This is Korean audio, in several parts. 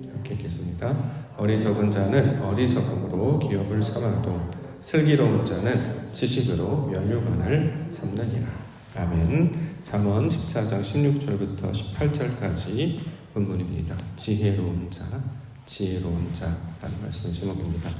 이렇게 읽겠습니다. 어리석은 자는 어리석음으로 기업을 삼아도 슬기로운 자는 지식으로 면류관을 삼느니라. 아멘. 잠언 14장 16절부터 18절까지 본문입니다. 지혜로운 자, 지혜로운 자라는 말씀의 제목입니다.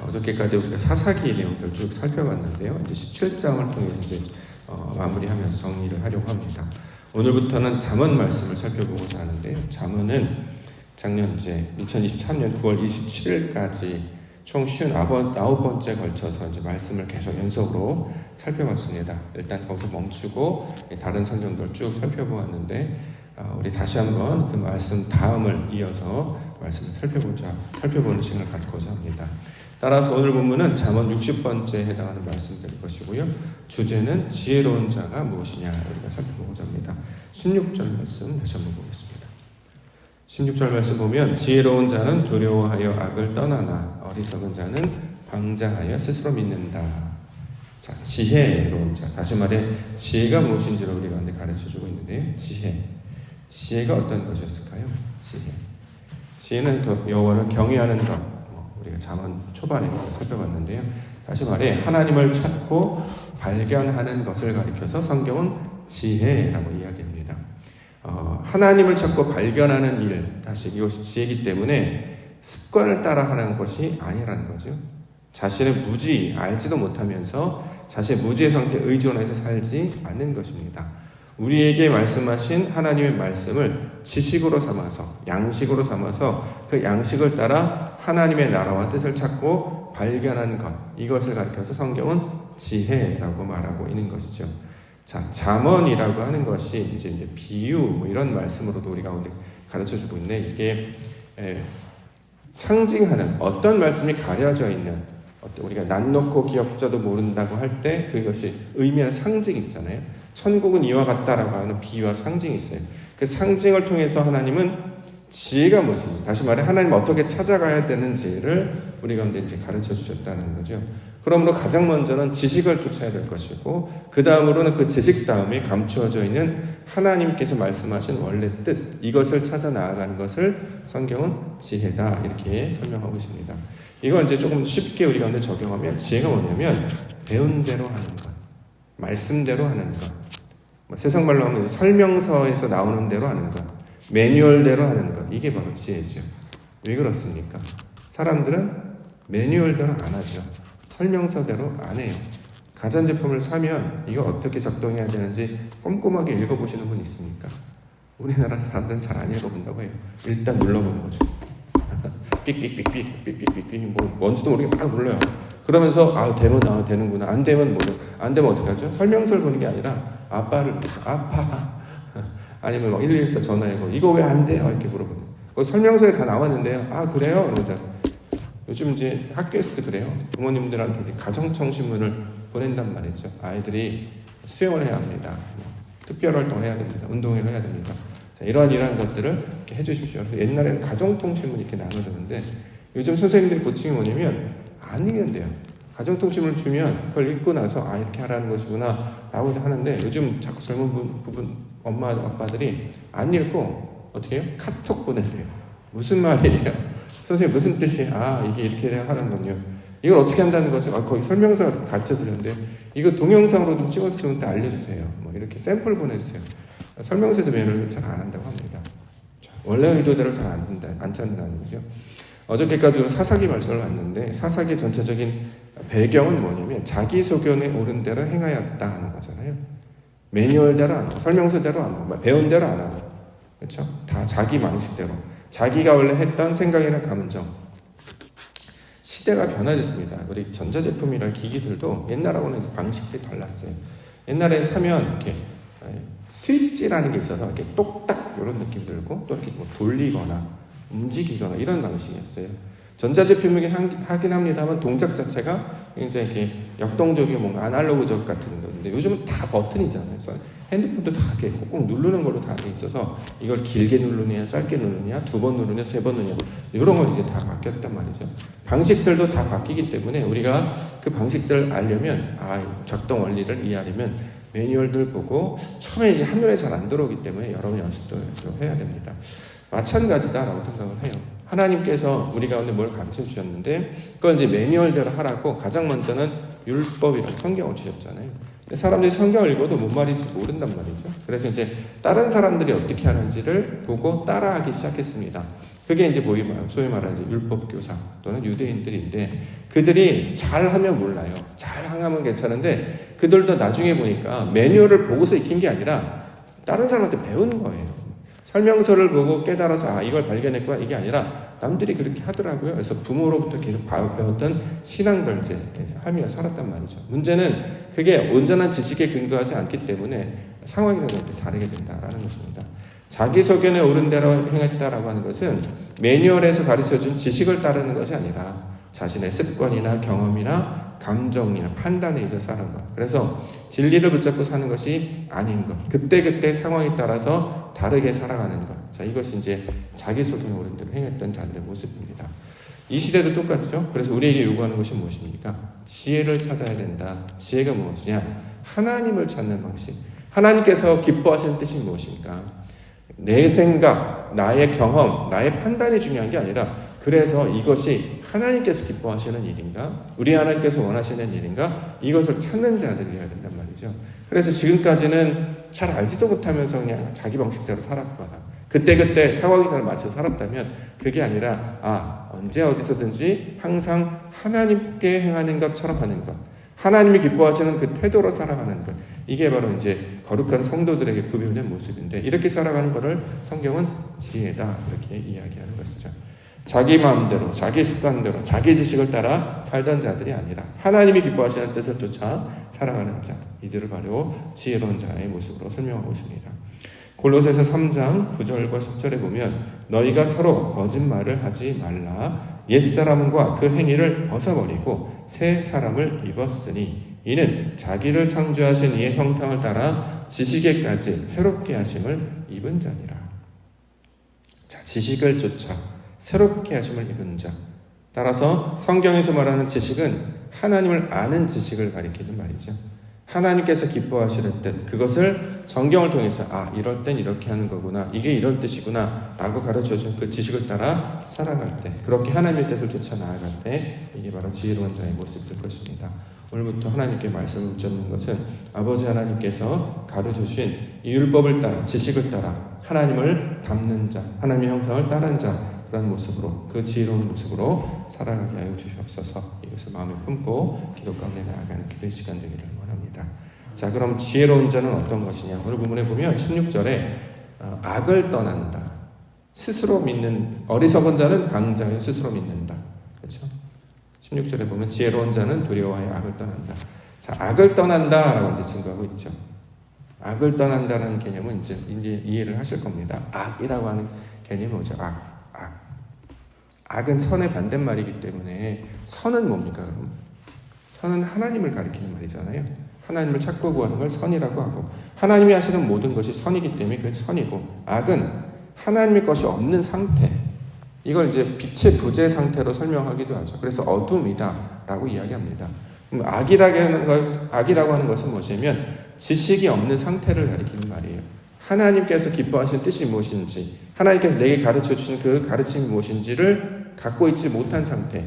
어저께까지 우리가 사사기 내용들 쭉 살펴봤는데요. 이제 17장을 통해서 이제 어, 마무리하면서 정리를 하려고 합니다. 오늘부터는 잠언 말씀을 살펴보고자 하는데요. 잠언은 작년 이제 2023년 9월 27일까지 총 59번째 걸쳐서 이제 말씀을 계속 연속으로 살펴봤습니다. 일단 거기서 멈추고 다른 성경들 쭉 살펴보았는데 어, 우리 다시 한번 그 말씀 다음을 이어서 말씀을 살펴보자 살펴보는 시간을 갖고자 합니다. 따라서 오늘 본문은 잠언 60번째에 해당하는 말씀될 것이고요. 주제는 지혜로운 자가 무엇이냐 우리가 살펴보고자 합니다. 16절 말씀 다시 한번 보겠습니다. 16절 말씀 보면 지혜로운 자는 두려워하여 악을 떠나나 어리석은 자는 방자하여 스스로 믿는다. 자, 지혜로운 자. 다시 말해 지혜가 무엇인지를 우리가 이제 가르쳐 주고 있는데 지혜. 지혜가 어떤 것이었을까요? 지혜. 지혜는 더 여호와를 경외하는 것. 뭐 우리가 잠언 초반에 살펴봤는데요. 다시 말해 하나님을 찾고 발견하는 것을 가리켜서 성경은 지혜라고 이야기합니다. 어, 하나님을 찾고 발견하는 일, 다시 이것이 지혜이기 때문에 습관을 따라 하는 것이 아니라는 거죠. 자신의 무지, 알지도 못하면서 자신의 무지의 상태에 의존해서 살지 않는 것입니다. 우리에게 말씀하신 하나님의 말씀을 지식으로 삼아서, 양식으로 삼아서 그 양식을 따라 하나님의 나라와 뜻을 찾고 발견하는 것, 이것을 가리켜서 성경은 지혜라고 말하고 있는 것이죠. 자, 잠언이라고 하는 것이 이제, 이제 비유 뭐 이런 말씀으로도 우리가 오늘 가르쳐 주고 있는데 이게 에, 상징하는 어떤 말씀이 가려져 있는 우리가 난 놓고 기억자도 모른다고 할 때 그것이 의미하는 상징 있잖아요. 천국은 이와 같다라고 하는 비유와 상징이 있어요. 그 상징을 통해서 하나님은 지혜가 무엇인지 다시 말해 하나님 어떻게 찾아가야 되는지를 우리 가운데 이제 가르쳐 주셨다는 거죠. 그러므로 가장 먼저는 지식을 쫓아야 될 것이고 그 다음으로는 그 지식 다음에 감추어져 있는 하나님께서 말씀하신 원래 뜻 이것을 찾아 나아가는 것을 성경은 지혜다 이렇게 설명하고 있습니다. 이거 이제 조금 쉽게 우리가 적용하면 지혜가 뭐냐면 배운 대로 하는 것, 말씀대로 하는 것, 뭐 세상 말로 하면 설명서에서 나오는 대로 하는 것, 매뉴얼대로 하는 것 이게 바로 지혜죠. 왜 그렇습니까? 사람들은 매뉴얼대로 안 하죠. 설명서대로 안 해요. 가전제품을 사면 이거 어떻게 작동해야 되는지 꼼꼼하게 읽어보시는 분 있습니까? 우리나라 사람들은 잘 안 읽어본다고 해요. 일단 눌러보는 거죠. 삑삑삑삑 삑삑삑삑 뭐 뭔지도 모르게 막 눌러요. 그러면서 아 되면 아 되는구나 안 되면 뭐 안 되면 어떻게 하죠? 설명서를 보는 게 아니라 아빠를 아파 아니면 뭐 114 전화해고 이거 왜 안 돼요 이렇게 물어보는 거. 설명서에 다 나왔는데요. 아 그래요? 그러다 요 즘 이제 학교에서도 그래요. 부모님들한테 이제 가정청신문을 보낸단 말이죠. 아이들이 수영을 해야 합니다. 뭐 특별 활동을 해야 됩니다. 운동회를 해야 됩니다. 자, 이러한 이러한 것들을 이렇게 해주십시오. 옛날에는 가정통신문 이렇게 나눠줬는데 요즘 선생님들이 고침이 뭐냐면 안 읽는데요. 가정통신문을 주면 그걸 읽고 나서 아 이렇게 하라는 것이구나 라고 하는데 요즘 자꾸 젊은 부, 부분 엄마 아빠들이 안 읽고 어떻게 해요? 카톡 보낸대요. 무슨 말이에요? 선생님 무슨 뜻이에요? 아 이게 이렇게 하는 건요. 이걸 어떻게 한다는 거죠? 아, 거기 설명서 가르쳐 드렸는데 이거 동영상으로 좀 찍어서 저한테 알려주세요. 뭐 이렇게 샘플 보내주세요. 설명서도 매너를 잘 안 한다고 합니다. 원래 의도대로 잘 안 된다, 안 찾는다는 거죠. 어저께까지 사사기 말씀을 봤는데 사사기 전체적인 배경은 뭐냐면 자기 소견에 옳은 대로 행하였다 하는 거잖아요. 매뉴얼대로 안 하고 설명서대로 안 하고 배운 대로 안 하고 그렇죠? 다 자기 방식대로 자기가 원래 했던 생각이나 감정 시대가 변화됐습니다. 우리 전자제품이나 기기들도 옛날하고는 방식들이 달랐어요. 옛날에 사면 이렇게 스위치라는 게 있어서 이렇게 똑딱 이런 느낌 들고 또 이렇게 뭐 돌리거나 움직이거나 이런 방식이었어요. 전자제품이긴 하긴 합니다만 동작 자체가 굉장히 이렇게 역동적이고 뭔가 아날로그적 같은 건데 요즘은 다 버튼이잖아요. 핸드폰도 다 이렇게 꼭 누르는 걸로 다 돼 있어서 이걸 길게 누르냐, 짧게 누르냐, 두 번 누르냐, 세 번 누르냐 이런 건 이제 다 바뀌었단 말이죠. 방식들도 다 바뀌기 때문에 우리가 그 방식들을 알려면 아 작동 원리를 이해하려면 매뉴얼들 보고 처음에 이제 한눈에 잘 안 들어오기 때문에 여러분 연습도 해야 됩니다. 마찬가지다라고 생각을 해요. 하나님께서 우리 가운데 뭘 가르쳐 주셨는데 그걸 이제 매뉴얼대로 하라고 가장 먼저는 율법이라는 성경을 주셨잖아요. 사람들이 성경을 읽어도 뭔 말인지 모른단 말이죠. 그래서 이제 다른 사람들이 어떻게 하는지를 보고 따라하기 시작했습니다. 그게 이제 말- 소위 말하는 이제 율법 교사 또는 유대인들인데 그들이 잘하면 몰라요. 잘하면 괜찮은데 그들도 나중에 보니까 매뉴얼을 보고서 익힌 게 아니라 다른 사람한테 배운 거예요. 설명서를 보고 깨달아서 아 이걸 발견했구나 이게 아니라 남들이 그렇게 하더라고요. 그래서 부모로부터 계속 봐- 배웠던 신앙들제 삶이 살았단 말이죠. 문제는 그게 온전한 지식에 근거하지 않기 때문에 상황이 다르게 된다라는 것입니다. 자기 소견에 옳은 대로 행했다라고 하는 것은 매뉴얼에서 가르쳐준 지식을 따르는 것이 아니라 자신의 습관이나 경험이나 감정이나 판단에 의해서 사는 것. 그래서 진리를 붙잡고 사는 것이 아닌 것. 그때그때 상황에 따라서 다르게 살아가는 것. 자, 이것이 이제 자기 소견에 옳은 대로 행했던 자들의 모습입니다. 이 시대도 똑같죠. 그래서 우리에게 요구하는 것이 무엇입니까? 지혜를 찾아야 된다. 지혜가 무엇이냐? 하나님을 찾는 방식. 하나님께서 기뻐하시는 뜻이 무엇입니까? 내 생각, 나의 경험, 나의 판단이 중요한 게 아니라 그래서 이것이 하나님께서 기뻐하시는 일인가? 우리 하나님께서 원하시는 일인가? 이것을 찾는 자들이어야 된단 말이죠. 그래서 지금까지는 잘 알지도 못하면서 그냥 자기 방식대로 살았거나 그때 그때 상황에 맞춰 살았다면 그게 아니라 아 언제 어디서든지 항상 하나님께 행하는 것처럼 하는 것 하나님이 기뻐하시는 그 태도로 살아가는 것 이게 바로 이제 거룩한 성도들에게 구별된 모습인데 이렇게 살아가는 것을 성경은 지혜다 이렇게 이야기하는 것이죠. 자기 마음대로, 자기 습관대로, 자기 지식을 따라 살던 자들이 아니라 하나님이 기뻐하시는 뜻을 쫓아 살아가는 자, 이들을 바로 지혜로운 자의 모습으로 설명하고 있습니다. 골로새서 3장 9절과 10절에 보면 너희가 서로 거짓말을 하지 말라 옛사람과 그 행위를 벗어버리고 새 사람을 입었으니 이는 자기를 창조하신 이의 형상을 따라 지식에까지 새롭게 하심을 입은 자니라. 자, 지식을 쫓아 새롭게 하심을 입은 자. 따라서 성경에서 말하는 지식은 하나님을 아는 지식을 가리키는 말이죠. 하나님께서 기뻐하시는 뜻, 그것을 성경을 통해서, 아, 이럴 땐 이렇게 하는 거구나, 이게 이런 뜻이구나, 라고 가르쳐 준 그 지식을 따라 살아갈 때, 그렇게 하나님의 뜻을 쫓아 나아갈 때, 이게 바로 지혜로운 자의 모습일 것입니다. 오늘부터 하나님께 말씀을 붙잡는 것은 아버지 하나님께서 가르쳐 주신 이 율법을 따라, 지식을 따라, 하나님을 닮는 자, 하나님의 형상을 따른 자, 그런 모습으로, 그 지혜로운 모습으로 살아가게 하여 주시옵소서 이것을 마음에 품고 기도 가운데 나아가는 기도의 시간 되기를 원합니다. 자, 그럼 지혜로운 자는 어떤 것이냐? 오늘 부분에 보면 16절에 어, 악을 떠난다. 스스로 믿는, 어리석은 자는 방장을 스스로 믿는다. 그렇죠? 16절에 보면 지혜로운 자는 두려워하여 악을 떠난다. 자, 악을 떠난다라고 이제 증거하고 있죠. 악을 떠난다는 개념은 이제 이해를 하실 겁니다. 악이라고 하는 개념이 뭐죠? 악. 악. 악은 선의 반대말이기 때문에 선은 뭡니까 그럼? 선은 하나님을 가리키는 말이잖아요. 하나님을 찾고 구하는 걸 선이라고 하고 하나님이 하시는 모든 것이 선이기 때문에 그게 선이고 악은 하나님의 것이 없는 상태. 이걸 이제 빛의 부재 상태로 설명하기도 하죠. 그래서 어둠이다라고 이야기합니다. 악이라고 하는 것, 악이라고 하는 것은 무엇이냐면 지식이 없는 상태를 가리키는 말이에요. 하나님께서 기뻐하시는 뜻이 무엇인지, 하나님께서 내게 가르쳐 주신 그 가르침이 무엇인지를 갖고 있지 못한 상태.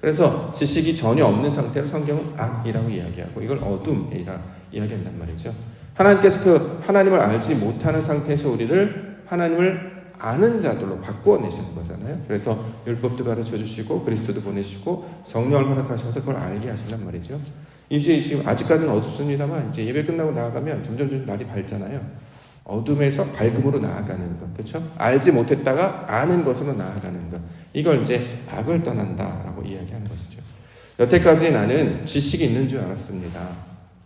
그래서 지식이 전혀 없는 상태로 성경은 악이라고 이야기하고 이걸 어둠이라 이야기한단 말이죠. 하나님께서 그 하나님을 알지 못하는 상태에서 우리를 하나님을 아는 자들로 바꾸어 내시는 거잖아요. 그래서 율법도 가르쳐 주시고 그리스도도 보내시고 성령을 허락하셔서 그걸 알게 하신단 말이죠. 이제 지금 아직까지는 어둡습니다만 이제 예배 끝나고 나아가면 점점 점 날이 밝잖아요. 어둠에서 밝음으로 나아가는 것, 그렇죠? 알지 못했다가 아는 것으로 나아가는 것. 이걸 이제 악을 떠난다라고 이야기하는 것이죠. 여태까지 나는 지식이 있는 줄 알았습니다.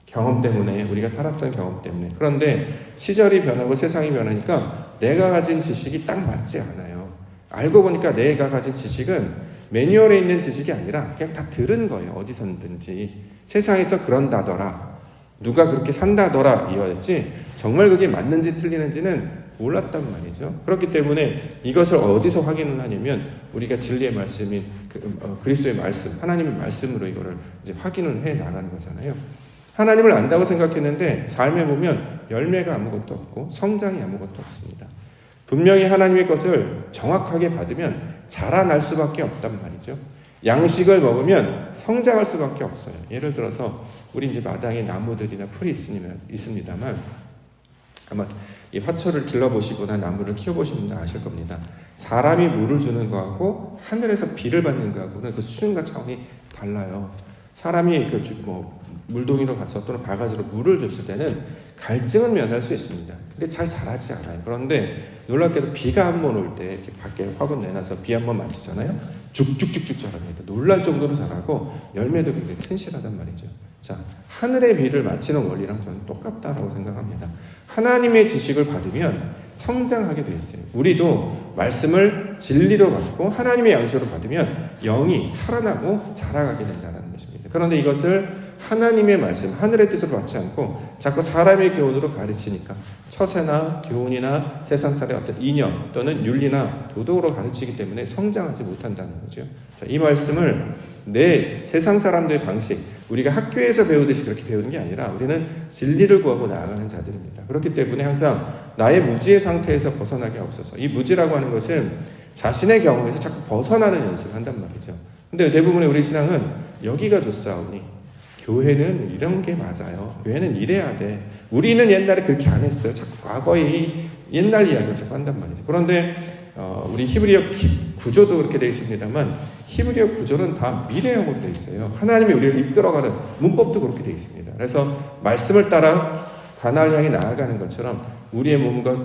경험 때문에 우리가 살았던 경험 때문에 그런데 시절이 변하고 세상이 변하니까 내가 가진 지식이 딱 맞지 않아요. 알고 보니까 내가 가진 지식은 매뉴얼에 있는 지식이 아니라 그냥 다 들은 거예요. 어디선든지 세상에서 그런다더라. 누가 그렇게 산다더라 이거였지 정말 그게 맞는지 틀리는지는 몰랐단 말이죠. 그렇기 때문에 이것을 어디서 확인을 하냐면 우리가 진리의 말씀인 그, 어, 그리스도의 말씀, 하나님의 말씀으로 이거를 이제 확인을 해 나가는 거잖아요. 하나님을 안다고 생각했는데 삶에 보면 열매가 아무것도 없고 성장이 아무것도 없습니다. 분명히 하나님의 것을 정확하게 받으면 자라날 수밖에 없단 말이죠. 양식을 먹으면 성장할 수밖에 없어요. 예를 들어서 우리 이제 마당에 나무들이나 풀이 있습니다만 아마 이 화초를 길러보시거나 나무를 키워보신 분들 아실 겁니다. 사람이 물을 주는 거하고 하늘에서 비를 받는 거하고는 그 수준과 차원이 달라요. 사람이 그 뭐 물동이로 가서 또는 바가지로 물을 줬을 때는 갈증은 면할 수 있습니다. 근데 잘 자라지 않아요. 그런데 놀랍게도 비가 한 번 올 때 이렇게 밖에 화분 내놔서 비 한 번 맞히잖아요. 쭉쭉쭉쭉 자랍니다. 놀랄 정도로 자라고 열매도 굉장히 튼실하단 말이죠. 자, 하늘의 비를 맞히는 원리랑 저는 똑같다라고 생각합니다. 하나님의 지식을 받으면 성장하게 되어 있어요. 우리도 말씀을 진리로 받고 하나님의 양식으로 받으면 영이 살아나고 자라가게 된다는 것입니다. 그런데 이것을 하나님의 말씀, 하늘의 뜻으로 받지 않고 자꾸 사람의 교훈으로 가르치니까 처세나 교훈이나 세상살의 어떤 이념 또는 윤리나 도덕으로 가르치기 때문에 성장하지 못한다는 거죠. 자, 이 말씀을 내 세상 사람들의 방식, 우리가 학교에서 배우듯이 그렇게 배우는 게 아니라 우리는 진리를 구하고 나아가는 자들입니다. 그렇기 때문에 항상 나의 무지의 상태에서 벗어나게 없어서 이 무지라고 하는 것은 자신의 경험에서 자꾸 벗어나는 연습을 한단 말이죠. 근데 대부분의 우리 신앙은 여기가 좋사오니 교회는 이런 게 맞아요. 교회는 이래야 돼. 우리는 옛날에 그렇게 안 했어요. 자꾸 과거의 옛날 이야기를 자꾸 한단 말이죠. 그런데 어, 우리 히브리어 구조도 그렇게 되어 있습니다만 히브리어 구조는 다 미래형으로 되어 있어요. 하나님이 우리를 이끌어가는 문법도 그렇게 되어 있습니다. 그래서 말씀을 따라 가나안 향해 나아가는 것처럼 우리의 몸과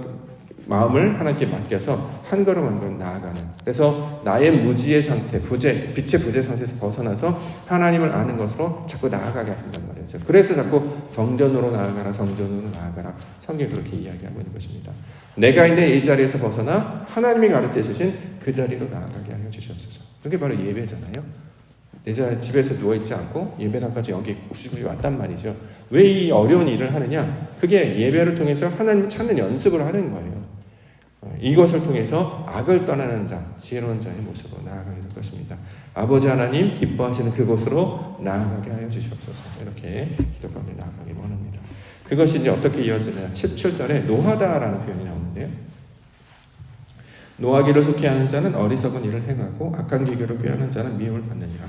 마음을 하나님께 맡겨서 한 걸음 한 걸음 나아가는. 그래서 나의 무지의 상태, 부재, 빛의 부재 상태에서 벗어나서 하나님을 아는 것으로 자꾸 나아가게 하신단 말이죠. 그래서 자꾸 성전으로 나아가라, 성전으로 나아가라. 성경이 그렇게 이야기하고 있는 것입니다. 내가 있는 이 자리에서 벗어나 하나님이 가르쳐 주신 그 자리로 나아가게 하여 주시옵소서. 그게 바로 예배잖아요. 내 집에서 누워있지 않고 예배당까지 여기 우시고 왔단 말이죠. 왜 이 어려운 일을 하느냐? 그게 예배를 통해서 하나님 찾는 연습을 하는 거예요. 이것을 통해서 악을 떠나는 자, 지혜로운 자의 모습으로 나아가게 될 것입니다. 아버지 하나님 기뻐하시는 그곳으로 나아가게 하여 주시옵소서. 이렇게 기도 가운데 나아가기 원합니다. 그것이 이제 어떻게 이어지냐? 17절에 노하다라는 표현이 나오는데요. 노하기를 속해 하는 자는 어리석은 일을 행하고 악한 기교를 꾀하는 자는 미움을 받느니라.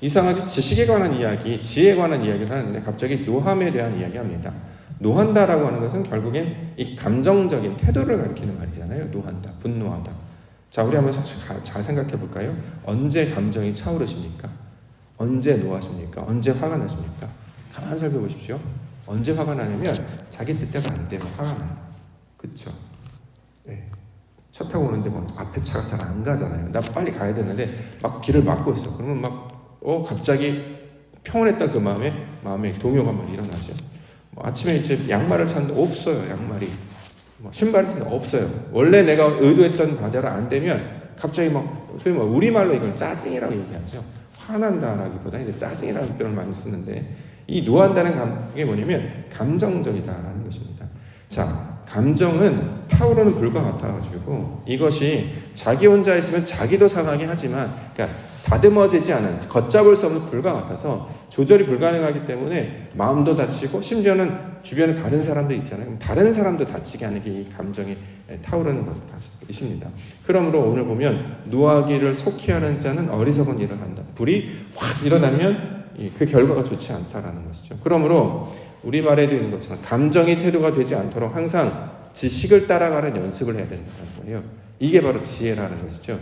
이상하게 지식에 관한 이야기, 지혜에 관한 이야기를 하는데 갑자기 노함에 대한 이야기합니다. 노한다라고 하는 것은 결국엔 이 감정적인 태도를 가리키는 말이잖아요. 노한다, 분노하다. 자, 우리 한번 잘 생각해 볼까요? 언제 감정이 차오르십니까? 언제 노하십니까? 언제 화가 나십니까? 가만 살펴보십시오. 언제 화가 나냐면 자기 뜻대로 안 되면 화가 나요. 그쵸? 네. 차 타고 오는데 뭐 앞에 차가 잘 안 가잖아요. 나 빨리 가야 되는데 막 길을 막고 있어. 그러면 막, 어, 갑자기 평온했던 그 마음에, 마음에 동요가 막 일어나죠. 뭐 아침에 이제 양말을 찾는데 없어요, 양말이. 뭐 신발을 찾는데 없어요. 원래 내가 의도했던 바대로 안 되면 갑자기 막, 소위 뭐 우리말로 이걸 짜증이라고 얘기하죠. 화난다라기보다 이제 짜증이라는 표현을 많이 쓰는데 이 노한다는 게 뭐냐면 감정적이다라는 것입니다. 자, 감정은 타오르는 불과 같아가지고 이것이 자기 혼자 있으면 자기도 상하게 하지만 그러니까 다듬어지지 않은 걷잡을 수 없는 불과 같아서 조절이 불가능하기 때문에 마음도 다치고 심지어는 주변에 다른 사람도 있잖아요. 다른 사람도 다치게 하는 게 이 감정이 타오르는 것입니다. 그러므로 오늘 보면 노하기를 속히 하는 자는 어리석은 일을 한다. 불이 확 일어나면 그 결과가 좋지 않다라는 것이죠. 그러므로 우리 말에도 있는 것처럼 감정이 태도가 되지 않도록 항상 지식을 따라가는 연습을 해야 된다는 거예요. 이게 바로 지혜라는 것이죠.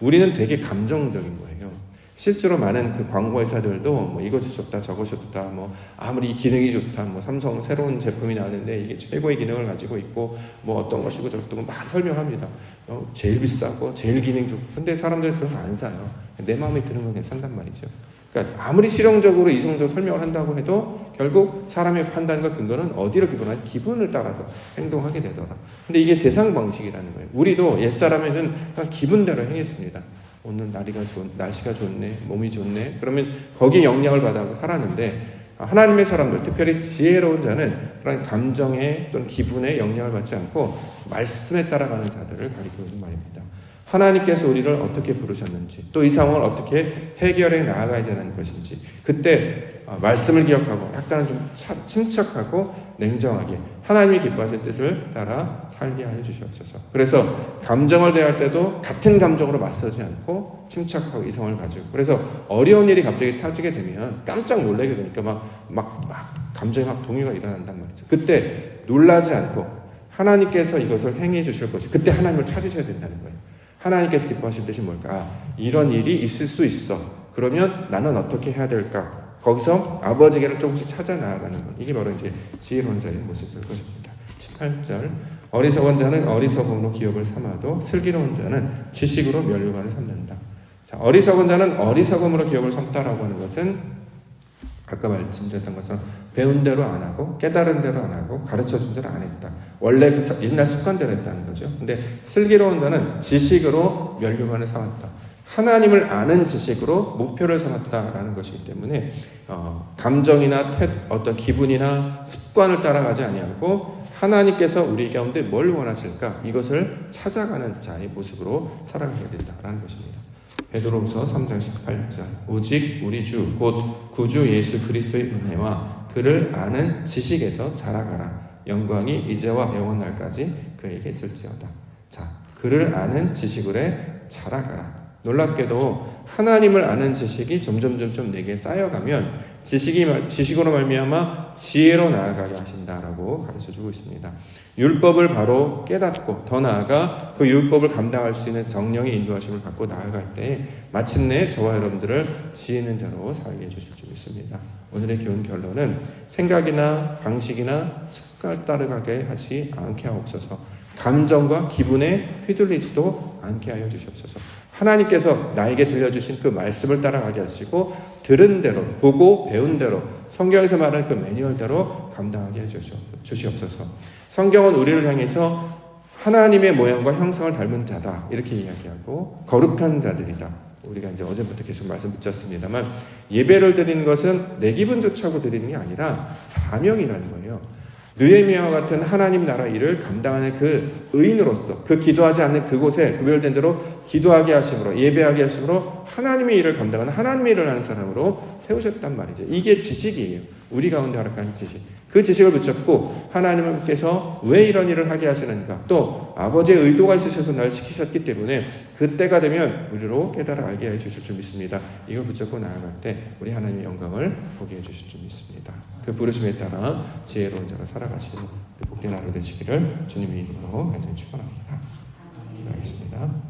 우리는 되게 감정적인 거예요. 실제로 많은 그 광고 회사들도 뭐 이것이 좋다, 저것이 좋다, 뭐 아무리 이 기능이 좋다, 뭐 삼성 새로운 제품이 나왔는데 이게 최고의 기능을 가지고 있고 뭐 어떤 것이고 저것도 막 설명합니다. 어, 제일 비싸고 제일 기능 좋고 근데 사람들은 거안 사요. 내 마음에 드는 건 괜찮단 말이죠. 그러니까 아무리 실용적으로 이성적으로 설명을 한다고 해도 결국 사람의 판단과 근거는 어디를 기본한 기분을 따라서 행동하게 되더라. 근데 이게 세상 방식이라는 거예요. 우리도 옛사람에는 기분대로 행했습니다. 오늘 날이가 좋, 날씨가 좋네, 몸이 좋네. 그러면 거기에 영향을 받아 살았는데 하나님의 사람들, 특별히 지혜로운 자는 그런 감정에 또는 기분에 영향을 받지 않고 말씀에 따라가는 자들을 가리키고 있는 말입니다. 하나님께서 우리를 어떻게 부르셨는지, 또 이 상황을 어떻게 해결해 나아가야 되는 것인지, 그때 어, 말씀을 기억하고 약간 좀 차- 침착하고 냉정하게 하나님이 기뻐하실 뜻을 따라 살게 하여 주시옵소서. 그래서 감정을 대할 때도 같은 감정으로 맞서지 않고 침착하고 이성을 가지고 그래서 어려운 일이 갑자기 터지게 되면 깜짝 놀라게 되니까 막 막 막 감정이 막 동요가 일어난단 말이죠. 그때 놀라지 않고 하나님께서 이것을 행해 주실 것이 그때 하나님을 찾으셔야 된다는 거예요. 하나님께서 기뻐하실 뜻이 뭘까? 이런 일이 있을 수 있어. 그러면 나는 어떻게 해야 될까? 거기서 아버지께를 조금씩 찾아 나아가는 것. 이게 바로 이제 지혜로운 자의 모습일 것입니다. 18절. 어리석은 자는 어리석음으로 기업을 삼아도 슬기로운 자는 지식으로 면류관을 삼는다. 자, 어리석은 자는 어리석음으로 기업을 삼다라고 하는 것은 아까 말씀드렸던 것처럼 배운 대로 안 하고 깨달은 대로 안 하고 가르쳐 준 대로 안 했다. 원래 그 사- 옛날 습관대로 했다는 거죠. 근데 슬기로운 자는 지식으로 면류관을 삼았다. 하나님을 아는 지식으로 목표를 삼았다라는 것이기 때문에 어, 감정이나 태, 어떤 기분이나 습관을 따라가지 아니하고 하나님께서 우리 가운데 뭘 원하실까 이것을 찾아가는 자의 모습으로 살아가게 된다라는 것입니다. 베드로후서 3장 18절 오직 우리 주 곧 구주 예수 그리스도의 은혜와 그를 아는 지식에서 자라가라 영광이 이제와 영원날까지 그에게 있을지어다. 자, 그를 아는 지식으로 자라가라. 놀랍게도 하나님을 아는 지식이 점점 점점 내게 쌓여가면 지식이 말- 지식으로 말미암아 지혜로 나아가게 하신다라고 가르쳐 주고 있습니다. 율법을 바로 깨닫고 더 나아가 그 율법을 감당할 수 있는 성령의 인도하심을 갖고 나아갈 때 마침내 저와 여러분들을 지혜 있는 자로 살게 해 주실 줄 믿습니다. 오늘의 교훈 결론은 생각이나 방식이나 습관을 따라가게 하지 않게 하옵소서. 감정과 기분에 휘둘리지도 않게 하여 주시옵소서. 하나님께서 나에게 들려주신 그 말씀을 따라가게 하시고 들은 대로 보고 배운 대로 성경에서 말하는 그 매뉴얼대로 감당하게 해 주시옵- 주시옵소서. 성경은 우리를 향해서 하나님의 모양과 형상을 닮은 자다 이렇게 이야기하고 거룩한 자들이다. 우리가 이제 어제부터 계속 말씀 붙였습니다만 예배를 드리는 것은 내 기분 좋자고 드리는 게 아니라 사명이라는 거예요. 느헤미야와 같은 하나님 나라 일을 감당하는 그 의인으로서 그 기도하지 않는 그곳에 구별된 대로 기도하게 하심으로 예배하게 하심으로 하나님의 일을 감당하는 하나님의 일을 하는 사람으로 세우셨단 말이죠. 이게 지식이에요. 우리 가운데 허락하는 지식. 그 지식을 붙잡고 하나님께서 왜 이런 일을 하게 하시는가 또 아버지의 의도가 있으셔서 날 시키셨기 때문에 그때가 되면 우리로 깨달아 알게 해 주실 줄 믿습니다. 이걸 붙잡고 나아갈 때 우리 하나님의 영광을 보게 해 주실 줄 믿습니다. 그 부르심에 따라 지혜로운 자로 살아가시는 그 복된 하루 되시기를 주님의 이름으로 간절히 축원합니다. 기도하겠습니다.